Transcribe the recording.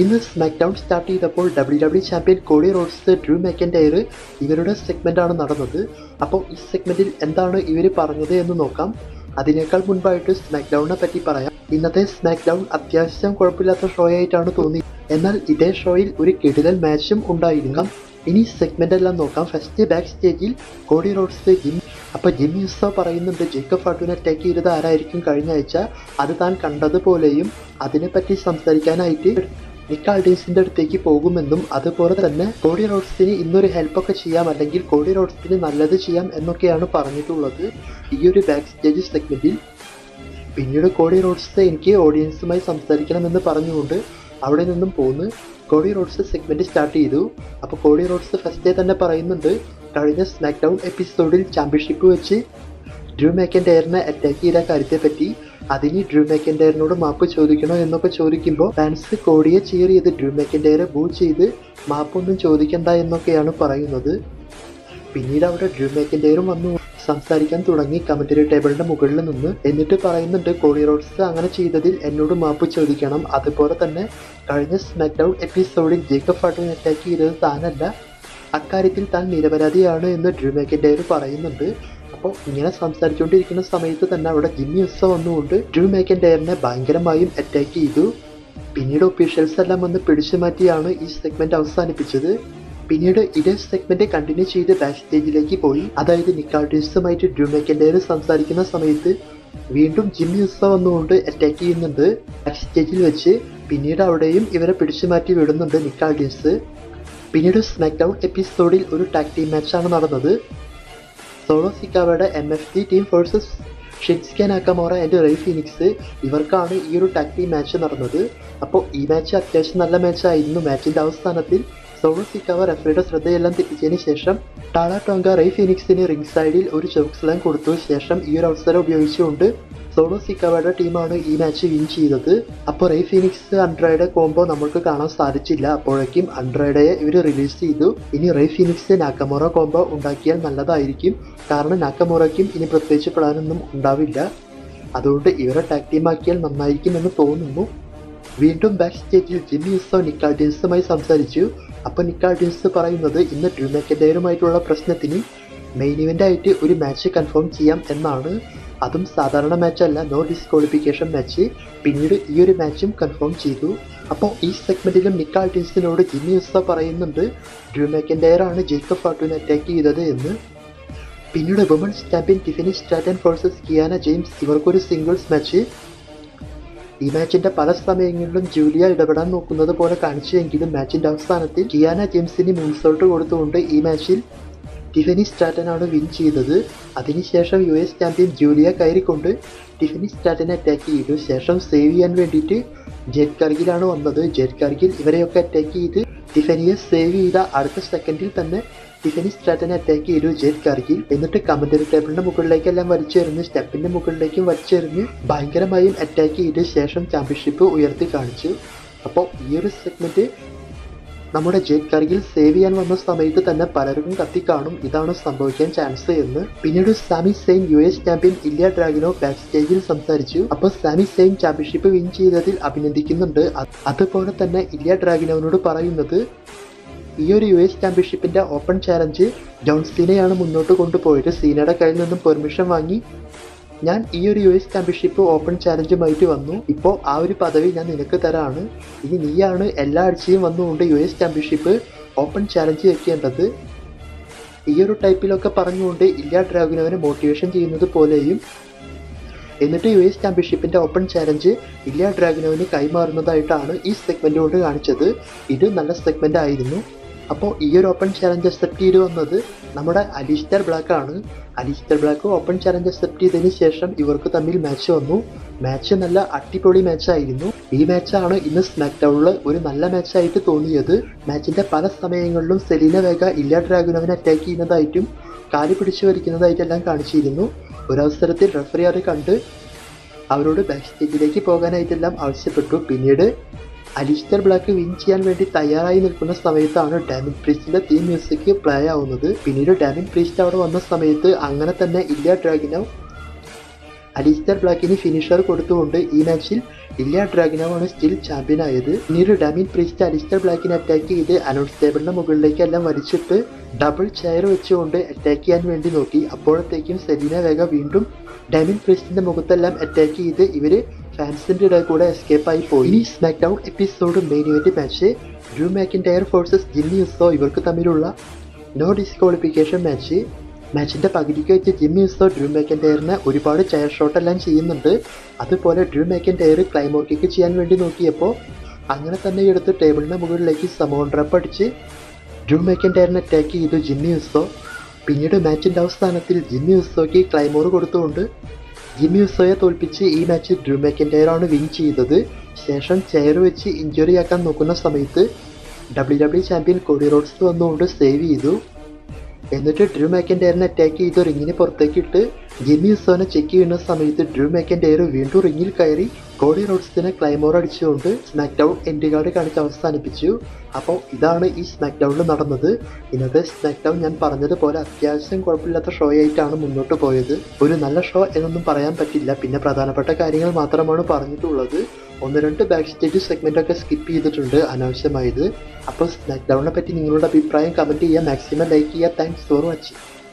ഇന്ന് SmackDown start ചെയ്തപ്പോൾ W W champion Cody Rhodes Drew McIntyre ഇവരുടെ സെഗ്മെന്റാണ് നടന്നത്. അപ്പോൾ ഈ സെഗ്മെന്റിൽ എന്താണ് ഇവർ പറഞ്ഞത് എന്ന് നോക്കാം. അതിനേക്കാൾ മുൻപായിട്ട് സ്മാക്ക് ഡൗണിനെ പറ്റി പറയാം. ഇന്നത്തെ സ്മാക്ക് ഡൗൺ അത്യാവശ്യം കുഴപ്പമില്ലാത്ത ഷോ ആയിട്ടാണ് തോന്നി. എന്നാൽ ഇതേ ഷോയിൽ ഒരു കിടിലൻ മാച്ചും ഉണ്ടായിരിക്കാം. ഇനി സെഗ്മെന്റ് എല്ലാം നോക്കാം. ഫസ്റ്റ് ബാക്ക് സ്റ്റേജിൽ കോഡി റോഡ്സ് ജിം അപ്പോൾ ജിം യുസോ പറയുന്നുണ്ട് ജേക്കബ് ഫാട്ടുവിനെ അറ്റാക്ക് ചെയ്തത് ആരായിരിക്കും കഴിഞ്ഞ ആഴ്ച? അത് താൻ കണ്ടതുപോലെയും അതിനെപ്പറ്റി സംസാരിക്കാനായിട്ട് നിക്ക് ആൾഡേഴ്സിന്റെ അടുത്തേക്ക് പോകുമെന്നും അതുപോലെ തന്നെ കോഡി റോഡ്സിന് ഇന്നൊരു ഹെൽപ്പൊക്കെ ചെയ്യാം അല്ലെങ്കിൽ കോഡി റോഡ്സിന് നല്ലത് ചെയ്യാം എന്നൊക്കെയാണ് പറഞ്ഞിട്ടുള്ളത് ഈ ഒരു ബാക്ക് സ്റ്റേജ് സെഗ്മെന്റിൽ പിന്നീട് കോഡി റോഡ്സ് എനിക്ക് ഓഡിയൻസുമായി സംസാരിക്കണമെന്ന് പറഞ്ഞുകൊണ്ട് അവിടെ നിന്നും പോന്ന് കോഡി റോഡ്സ് സെഗ്മെന്റ് സ്റ്റാർട്ട് ചെയ്തു. അപ്പോൾ കോഡി റോഡ്സ് ഫസ്റ്റ് ഡേ തന്നെ പറയുന്നുണ്ട് കഴിഞ്ഞ സ്മാക്ക് ഡൗൺ എപ്പിസോഡിൽ ചാമ്പ്യൻഷിപ്പ് വെച്ച് ഡ്രൂ മാക്കൻഡയറിനെ അറ്റാക്ക് ചെയ്ത കാര്യത്തെപ്പറ്റി അതിന് ഡ്രൂ മെക്കൻഡയറിനോട് മാപ്പ് ചോദിക്കണോ എന്നൊക്കെ ചോദിക്കുമ്പോൾ ഫാൻസ് കോടിയെ ചീറിയത് ഡ്രൂ മെക്കൻഡയറെ ബൂ ചെയ്ത് മാപ്പൊന്നും ചോദിക്കണ്ട എന്നൊക്കെയാണ് പറയുന്നത്. പിന്നീട് അവിടെ ഡ്രൂ മെക്കൻഡയറും വന്നു. സംസാരിക്കാൻ തുടങ്ങി. കമന്ററി ടേബിളിന്റെ മുകളിൽ നിന്ന് എന്നിട്ട് പറയുന്നുണ്ട് കോഡി റോഡ്സ് അങ്ങനെ ചെയ്തതിൽ എന്നോട് മാപ്പ് ചോദിക്കണം. അതുപോലെ തന്നെ കഴിഞ്ഞ സ്മാക്ക് ഡൗൺ എപ്പിസോഡിൽ ജേക്കബ് ഫാട്ടിനെ അറ്റാക്ക് ചെയ്തത് താനല്ല. അക്കാര്യത്തിൽ താൻ നിരപരാധിയാണ് എന്ന് ഡ്രൂ മെക്കൻഡയർ പറയുന്നുണ്ട്. അപ്പോൾ ഇങ്ങനെ സംസാരിച്ചുകൊണ്ടിരിക്കുന്ന സമയത്ത് തന്നെ അവിടെ ജിമ്മി ഉസ വന്നുകൊണ്ട് ഡ്രൂ മാക്കൻഡയറിനെ ഭയങ്കരമായും അറ്റാക്ക് ചെയ്തു. പിന്നീട് ഒഫീഷ്യൽസ് എല്ലാം വന്ന് പിടിച്ചു മാറ്റിയാണ് ഈ സെഗ്മെന്റ് അവസാനിപ്പിച്ചത്. പിന്നീട് ഇതേ സെഗ്മെന്റ് കണ്ടിന്യൂ ചെയ്ത് ബാക്ക് സ്റ്റേജിലേക്ക് പോയി. അതായത് നിക്കാർട്ടിസ്റ്റുമായിട്ട് ഡ്രൂ മാക്കൻഡയർ സംസാരിക്കുന്ന സമയത്ത് വീണ്ടും ജിമ്മി ഉസ വന്നുകൊണ്ട് അറ്റാക്ക് ചെയ്യുന്നുണ്ട് ബാക്ക് സ്റ്റേജിൽ വെച്ച്. പിന്നീട് അവിടെയും ഇവരെ പിടിച്ചു മാറ്റി വിടുന്നുണ്ട് നിക്കാർട്ടിസ് പിന്നീട് സ്മാക്ക് ഡൗൺ എപ്പിസോഡിൽ ഒരു ടാഗ് ടീം മാച്ചാണ് നടന്നത്. Solo സിക്കാവയുടെ M F T team versus Shinsuke Nakamura and Rey Fenix ഇവർക്കാണ് ഈ ഒരു ടാക്ടി മാച്ച് നടന്നത്. അപ്പോൾ ഈ മാച്ച് അത്യാവശ്യം നല്ല മാച്ചായിരുന്നു മാച്ചിന്റെ അവസാനത്തിൽ സോളോ അവർ റഫറിയുടെ ശ്രദ്ധയെല്ലാം തെറ്റിച്ചതിന് ശേഷം ടാള ടോങ്ക റൈ ഫിനിക്സിന് റിംഗ് സൈഡിൽ ഒരു ചോക്ക് സ്ലാം കൊടുത്തു. ശേഷം ഈ ഒരു അവസരം ഉപയോഗിച്ചുകൊണ്ട് സോളോ സിക്കാവയുടെ ടീമാണ് ഈ മാച്ച് വിൻ ചെയ്തത്. അപ്പോൾ റൈ ഫിനിക്സ് അൺഡ്രയുടെ കോംബോ നമ്മൾക്ക് കാണാൻ സാധിച്ചില്ല. അപ്പോഴേക്കും അൺഡ്രയുടെ ഇവർ റിലീസ് ചെയ്തു. ഇനി റൈ ഫിനിക്സ് നാക്കമോറ കോംബോ ഉണ്ടാക്കിയാൽ നല്ലതായിരിക്കും. കാരണം നാക്കമോറയ്ക്കും ഇനി പ്രത്യേകിച്ച് പ്ലാനൊന്നും ഉണ്ടാവില്ല. അതുകൊണ്ട് ഇവരെ ടാക് ടീമാക്കിയാൽ നന്നായിരിക്കും എന്ന് തോന്നുന്നു. വീണ്ടും ബാക്ക് സ്റ്റേജിൽ ജിമ്മി ഉസോ നിക്കാൾഡിൻസുമായി സംസാരിച്ചു. അപ്പോൾ നിക്കാൾഡിൻസ് പറയുന്നത് ഇന്ന് ഡ്രൂ മെക്കൻഡയറുമായിട്ടുള്ള പ്രശ്നത്തിന് മെയിൻ ഇവന്റ് ആയിട്ട് ഒരു മാച്ച് കൺഫേം ചെയ്യാം എന്നാണ്. അതും സാധാരണ മാച്ചല്ല നോ ഡിസ്ക്വാളിഫിക്കേഷൻ മാച്ച് പിന്നീട് ഈ ഒരു മാച്ചും കൺഫേം ചെയ്തു. അപ്പോൾ ഈ സെഗ്മെന്റിലും നിക്കാൾഡിൻസിനോട് ജിമ്മി ഉസോ പറയുന്നുണ്ട് ആണ് ജേക്കബ് ഫാട്ടുവിനെ അറ്റാക്ക് ചെയ്തത് എന്ന്. പിന്നീട് women's champion Tiffany Stratton versus Kiana James ഇവർക്കൊരു സിംഗിൾസ് മാച്ച് ഈ മാച്ചിന്റെ പല സമയങ്ങളിലും ജൂലിയ ഇടപെടാൻ നോക്കുന്നത് പോലെ കാണിച്ചുവെങ്കിലും മാച്ചിന്റെ അവസാനത്തിൽ കിയാന ജെയിംസിന് മുൻസോട്ട് കൊടുത്തുകൊണ്ട് ഈ മാച്ചിൽ ടിഫനി സ്റ്റാറ്റനാണ് വിൻ ചെയ്തത്. അതിനുശേഷം യു എസ് ചാമ്പ്യൻ ജൂലിയ കയറിക്കൊണ്ട് ടിഫനി സ്റ്റാറ്റനെ അറ്റാക്ക് ചെയ്തു. ശേഷം സേവ് ചെയ്യാൻ വേണ്ടിയിട്ട് ജെറ്റ് കർഗിലാണ് വന്നത്. ജെറ്റ് കർഗിൽ ഇവരെയൊക്കെ അറ്റാക്ക് ചെയ്ത് ടിഫനിയെ സേവ് ചെയ്ത അടുത്ത സെക്കൻഡിൽ തന്നെ ടിഫനി സ്റ്റാറ്റനെ അറ്റാക്ക് ചെയ്തു ജെറ്റ് കർഗിൽ എന്നിട്ട് കമന്ററി ടേബിളിന്റെ മുകളിലേക്കെല്ലാം വലിച്ചെറിഞ്ഞ് സ്റ്റെപ്പിന്റെ മുകളിലേക്കും വലിച്ചെറിഞ്ഞ് ഭയങ്കരമായും അറ്റാക്ക് ചെയ്ത ശേഷം ചാമ്പ്യൻഷിപ്പ് ഉയർത്തി കാണിച്ചു. അപ്പോൾ ഈ ഒരു സെഗ്മെന്റ് നമ്മുടെ ജെറ്റ് കർഗിൽ സേവ് ചെയ്യാൻ വന്ന സമയത്ത് തന്നെ പലർക്കും കത്തിക്കാണും ഇതാണ് സംഭവിക്കാൻ ചാൻസ് എന്ന്. പിന്നീട് Sami Zayn U S champion Ilja Dragunov back സ്റ്റേജിൽ സംസാരിച്ചു. അപ്പോൾ സാമി സെയിൻ ചാമ്പ്യൻഷിപ്പ് വിൻ ചെയ്തതിൽ അഭിനന്ദിക്കുന്നുണ്ട്. അതുപോലെ തന്നെ ഇല്യ ഡ്രാഗിനോവിനോട് പറയുന്നത് ഈ ഒരു യു എസ് ചാമ്പ്യൻഷിപ്പിന്റെ ഓപ്പൺ ചാലഞ്ച് ജോൺ സീനയാണ് മുന്നോട്ട് കൊണ്ടുപോയിട്ട് സീനയുടെ കയ്യിൽ നിന്നും പെർമിഷൻ വാങ്ങി ഞാൻ ഈ ഒരു യു എസ് ചാമ്പ്യൻഷിപ്പ് ഓപ്പൺ ചാലഞ്ചുമായിട്ട് വന്നു. ഇപ്പോൾ ആ ഒരു പദവി ഞാൻ നിനക്ക് തരാണ്. ഇനി നീയാണ് എല്ലാ ആഴ്ചയും വന്നുകൊണ്ട് U S championship open challenge വെക്കേണ്ടത്. ഈ ഒരു ടൈപ്പിലൊക്കെ പറഞ്ഞുകൊണ്ട് ഇല്ല ഡ്രാഗുനവനെ മോട്ടിവേഷൻ ചെയ്യുന്നത് പോലെയും എന്നിട്ട് യു എസ് ചാമ്പ്യൻഷിപ്പിന്റെ ഓപ്പൺ ചാലഞ്ച് ഇല്ല ഡ്രാഗുനോവിന് കൈമാറുന്നതായിട്ടാണ് ഈ സെഗ്മെന്റിലൂടെ കൊണ്ട് കാണിച്ചത്. ഇത് നല്ല സെഗ്മെന്റ് ആയിരുന്നു. അപ്പോൾ ഈ ഒരു ഓപ്പൺ ചലഞ്ച് അക്സെപ്റ്റ് ചെയ്ത് വന്നത് നമ്മുടെ അലിസ്റ്റർ ബ്ലാക്ക് ആണ്. Aleister Black open challenge accept ചെയ്തതിന് ശേഷം ഇവർക്ക് തമ്മിൽ മാച്ച് വന്നു. മാച്ച് നല്ല അടിപൊളി മാച്ചായിരുന്നു ഈ മാച്ചാണ് ഇന്ന് സ്മാക്ക് ഡൗണിൽ ഒരു നല്ല മാച്ചായിട്ട് തോന്നിയത്. മാച്ചിന്റെ പല സമയങ്ങളിലും സെലീന വേഗ ഇല്ല ഡ്രാഗുനവിനെ അറ്റാക്ക് ചെയ്യുന്നതായിട്ടും കാലി പിടിച്ചു വരിക്കുന്നതായിട്ടെല്ലാം കാണിച്ചിരുന്നു. ഒരവസരത്തിൽ റെഫറി അത് കണ്ട് അവരോട് ബാക്ക് സ്റ്റേജിലേക്ക് പോകാനായിട്ടെല്ലാം ആവശ്യപ്പെട്ടു. പിന്നീട് അലിസ്റ്റർ ബ്ലാക്ക് വിൻ ചെയ്യാൻ വേണ്ടി തയ്യാറായി നിൽക്കുന്ന സമയത്താണ് ഡാമിൻ പ്രീസ്റ്റിന്റെ തീം മ്യൂസിക് പ്ലേ ആവുന്നത്. പിന്നീട് ഡാമിൻ പ്രീസ്റ്റ് അവിടെ വന്ന സമയത്ത് അങ്ങനെ തന്നെ ഇല്ല ഡ്രാഗിനോ അലിസ്റ്റർ ബ്ലാക്കിന് ഫിനിഷർ കൊടുത്തുകൊണ്ട് ഈ മാച്ചിൽ ഇല്ല ഡ്രാഗിനോ ആണ് സ്റ്റിൽ ചാമ്പ്യൻ ആയത്. പിന്നീട് ഡാമിൻ പ്രീസ്റ്റ് അലിസ്റ്റർ ബ്ലാക്കിനെ അറ്റാക്ക് ചെയ്ത് അനൗൺസ് ടേബിളിന്റെ മുകളിലേക്കെല്ലാം വലിച്ചിട്ട് ഡബിൾ ചെയർ വെച്ചുകൊണ്ട് അറ്റാക്ക് ചെയ്യാൻ വേണ്ടി നോക്കി. അപ്പോഴത്തേക്കും സെലീന വേഗ വീണ്ടും ഡാമിൻ പ്രീസ്റ്റിന്റെ മുഖത്തെല്ലാം അറ്റാക്ക് ചെയ്ത് ഇവർ ഫാൻസിന്റെ ഇടയിൽ കൂടെ എസ്കേപ്പ് ആയി പോയി. ഈ SmackDown episode main event match Drew McIntyre versus Jimmy Uso ഇവർക്ക് തമ്മിലുള്ള നോ ഡിസ്ക്വാളിഫിക്കേഷൻ മാച്ച് മാച്ചിന്റെ പകുതിക്ക് വെച്ച് ജിമ്മി ഉസോ ഡ്രൂ മാക്കിൻഡയറിനെ ഒരുപാട് ചെയർ ഷോട്ട് എല്ലാം ചെയ്യുന്നുണ്ട്. അതുപോലെ ഡ്രൂ മാക്കിൻഡയർ ക്ലൈമോർ കിക്ക് ചെയ്യാൻ വേണ്ടി നോക്കിയപ്പോൾ അങ്ങനെ തന്നെ എടുത്ത് ടേബിളിന്റെ മുകളിലേക്ക് സമോൺ ഡ്രപ്പ് അടിച്ച് ഡ്രൂ മാക്കിൻഡയറിനെ അറ്റാക്ക് ചെയ്തു ജിമ്മി ഉസോ പിന്നീട് മാച്ചിന്റെ അവസാനത്തിൽ ജിമ്മി ഉസോയ്ക്ക് ക്ലൈമോർ കൊടുത്തുകൊണ്ട് ജിമ്മി ഉസോയെ തോൽപ്പിച്ച് ഈ മാച്ച് ഡ്രൂ മെക്കന്റയറാണ് വിൻ ചെയ്തത്. ശേഷം ചെയർ വെച്ച് ഇഞ്ചുറി ആക്കാൻ നോക്കുന്ന സമയത്ത് W W champion Cody Rhodes വന്നുകൊണ്ട് സേവ് ചെയ്തു. എന്നിട്ട് ഡ്രൂ മാക്കൻഡയറിനെ അറ്റാക്ക് ചെയ്ത് റിങ്ങിന് പുറത്തേക്കിട്ട് ജിമ്മി ഉസോനെ ചെക്ക് ചെയ്യുന്ന സമയത്ത് ഡ്രൂ മാക്കൻഡയർ വീണ്ടും റിങ്ങിൽ കയറി കോഡി റോഡ്സിനെ ക്ലൈമോർ അടിച്ചുകൊണ്ട് സ്മാക്ക് ഡൗൺ എൻഡ് കാർഡ് കാണിച്ച് അവസാനിപ്പിച്ചു. അപ്പോൾ ഇതാണ് ഈ സ്മാക്ക് ഡൗണിൽ നടന്നത്. ഇന്നത്തെ സ്മാക്ക് ഡൗൺ ഞാൻ പറഞ്ഞതുപോലെ അത്യാവശ്യം കുഴപ്പമില്ലാത്ത ഷോ ആയിട്ടാണ് മുന്നോട്ട് പോയത്. ഒരു നല്ല ഷോ എന്നൊന്നും പറയാൻ പറ്റില്ല. പിന്നെ പ്രധാനപ്പെട്ട കാര്യങ്ങൾ മാത്രമാണ് പറഞ്ഞിട്ടുള്ളത്. ഒന്ന് രണ്ട് ബാക്ക് സ്റ്റേജ് സെഗ്മെന്റ് ഒക്കെ സ്കിപ്പ് ചെയ്തിട്ടുണ്ട് അനാവശ്യമായത്. അപ്പോൾ സ്മാക്ക് ഡൗണിനെ പറ്റി നിങ്ങളുടെ അഭിപ്രായം കമന്റ് ചെയ്യുക. മാക്സിമം ലൈക്ക് ചെയ്യുക. Thanks for watching